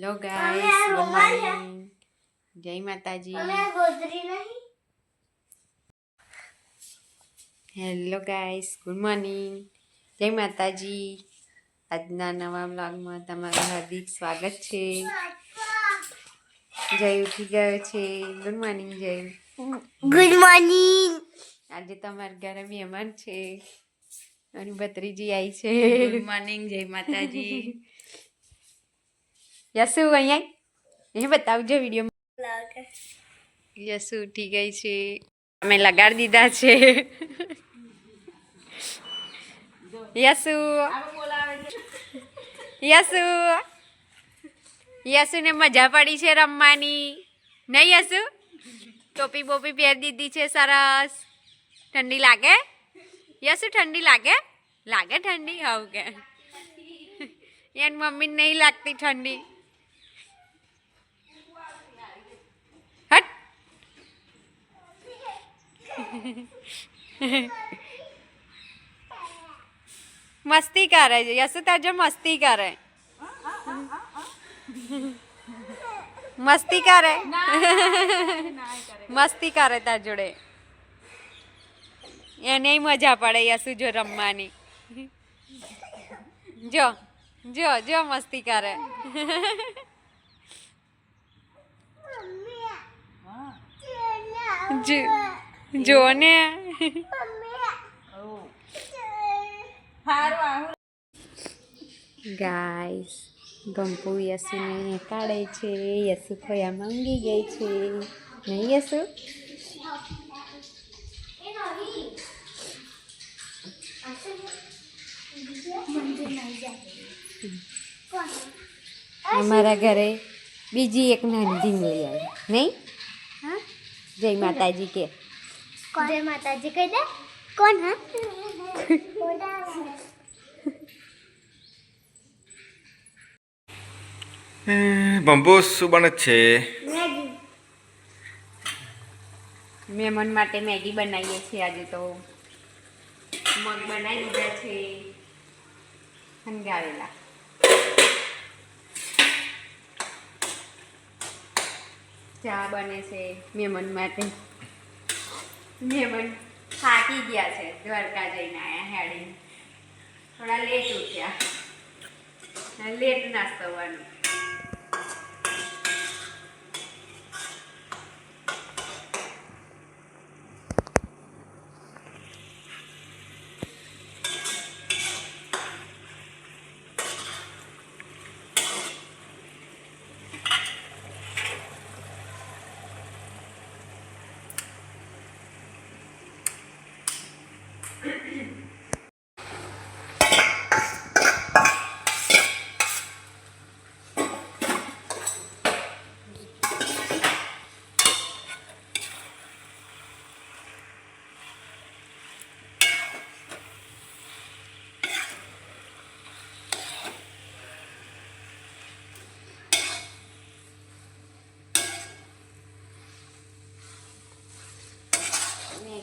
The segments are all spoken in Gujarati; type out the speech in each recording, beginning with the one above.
હેલો ગાઈસ ગુડ મોર્નિંગ જય માતાજી. હેલો ગાઈસ ગુડ મોર્નિંગ જય માતાજી. આજના નવા બ્લોગમાં તમારું હાર્દિક સ્વાગત છે. જય ઉઠી ગયો છે. Good morning Jay. Good morning આજે તમારા ઘરે મહેમાન છે. અને ભત્રીજી આવી છે. ગુડ મોર્નિંગ જય માતાજી. યસુ અહીંયા એ બતાવજો વીડિયો યસુ ઉઠી ગઈ છે અમે લગાડી દીધા છે યસુ યસુ યસુને મજા પડી છે રમવાની નહીં યસુ ટોપી બોપી પહેરી દીધી છે સરસ ઠંડી લાગે યસુ ઠંડી લાગે લાગે ઠંડી હવ કે એન મમ્મીને નહીં લાગતી ઠંડી મસ્તી કરે છે યશુ તાજો મસ્તી કરે મસ્તી કરે મસ્તી કરે તાર જોડે એને મજા પડે યશુ જો રમવાની જો જો જો મસ્તી કરે જો જો ને. ગાઈસ ગંપુ યસુને કાઢે છે. યસુ ખોયા માંગી ગઈ છે. નહીં યસુ અમારા ઘરે બીજી એક નાની ઢીંગલી આવી. નહીં? હા? જય માતાજી કે. જય માતાજી કહી દે. કોણ હા? બંબુ શું બને છે. મહેમાન માટે મેગી બનાવીએ છીએ આજે તો. મગ બનાવી દીધા છે. હંગાવેલા. ચા બને છે મહેમાન માટે. મહેમાન થાકી ગયા છે દ્વારકા જઈને આવ્યા હેડી થોડા લેટ ઉઠ્યા. લેટ નાસ્તો વાનું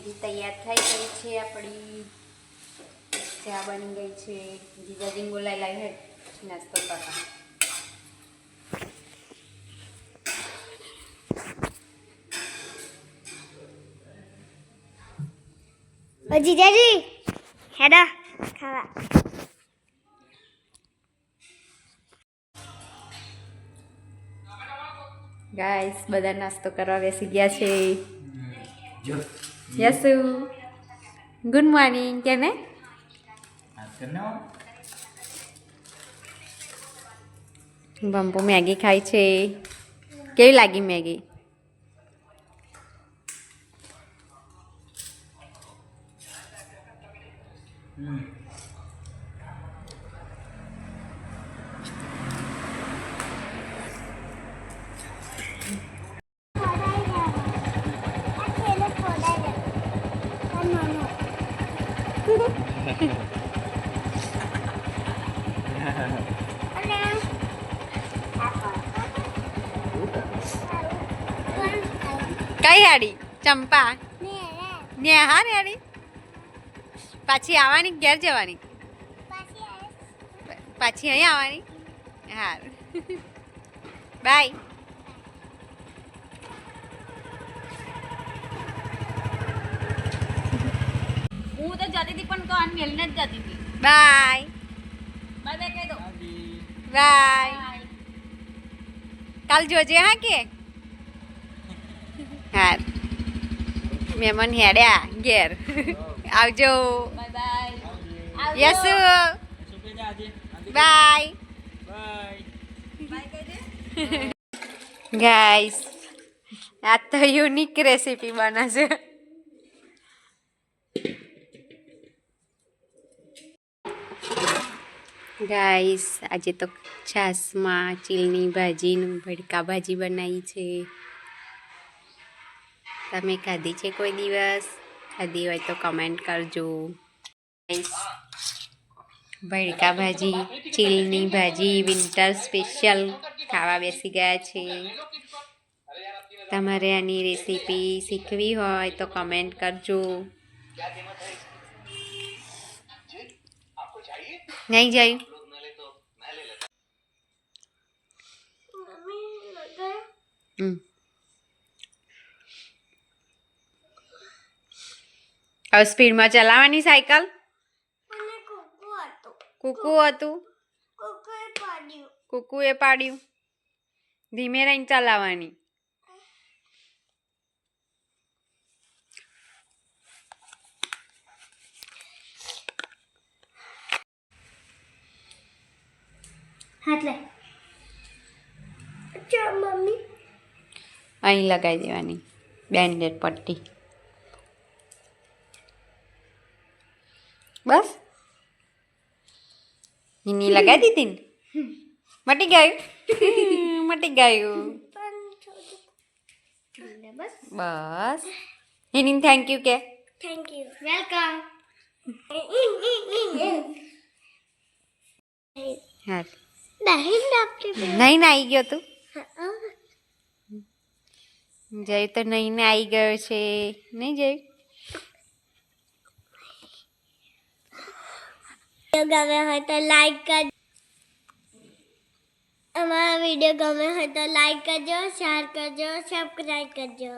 મેગી તૈયાર થઈ ગઈ છે આપણી. ચા બની ગઈ છે. જીજાજી બોલાઈ લાવી હે. નાસ્તો કરવા. જીજાજી હેડા ખાવા. ગાઈસ બધા નાસ્તો કરવા બેસી ગયા છે. યસુ ગુડ મોર્નિંગ કેને બંપુ મેગી ખાય છે કેવી લાગી મેગી કઈ હાડી ચંપા. ને હા ને હાડી? પાછી આવવાની ઘેર જવાની? પાછી અહીં આવવાની? હા બાય. હું તો જતી હતી પણ કાન મેલીને જ જતી હતી બાય. બાય બાય કહી દો બાય. કાલ જોજે હા કે? હા. મહેમાન હેડ્યા ઘેર. આવજો. યસુ. બાય. ગાઈસ આ તો યુનિક રેસીપી બનાવશે ગાઈસ આજે તો છાસમાં ચીલની ભાજીનું ભડકા ભાજી બનાવી છે. તમે ખાધી છે કોઈ દિવસ? ખાધી હોય તો કમેન્ટ કરજો. ભડકા ભાજી, ચીલની ભાજી વિન્ટર સ્પેશિયલ ખાવા બેસી ગયા છે. તમારે આની રેસીપી શીખવી હોય તો કમેન્ટ કરજો. નહીં જાય? હમ. હવે સ્પીડમાં ચલાવવાની સાયકલ? કુકુ હતો. કુકુ હતું? કુકુએ પાડ્યું. ધીમે રહીને ચલાવવાની. અહીં લગાવી દેવાની. બેન્ડેડ પટ્ટી. બસ. એની લગાવી દીધી ને? મટી ગયું? મટી ગયું. બસ. બસ એની થેન્ક યુ કે થેન્ક યુ વેલકમ હા નહીં આવી ગયો તું? જય તો નહીં ને આવી ગયો છે. નહીં જય? વીડિયો ગમે હોય તો લાઈક કરજો. અમારા વીડિયો ગમે હોય તો લાઈક કરજો શેર કરજો સબસ્ક્રાઈબ કરજો.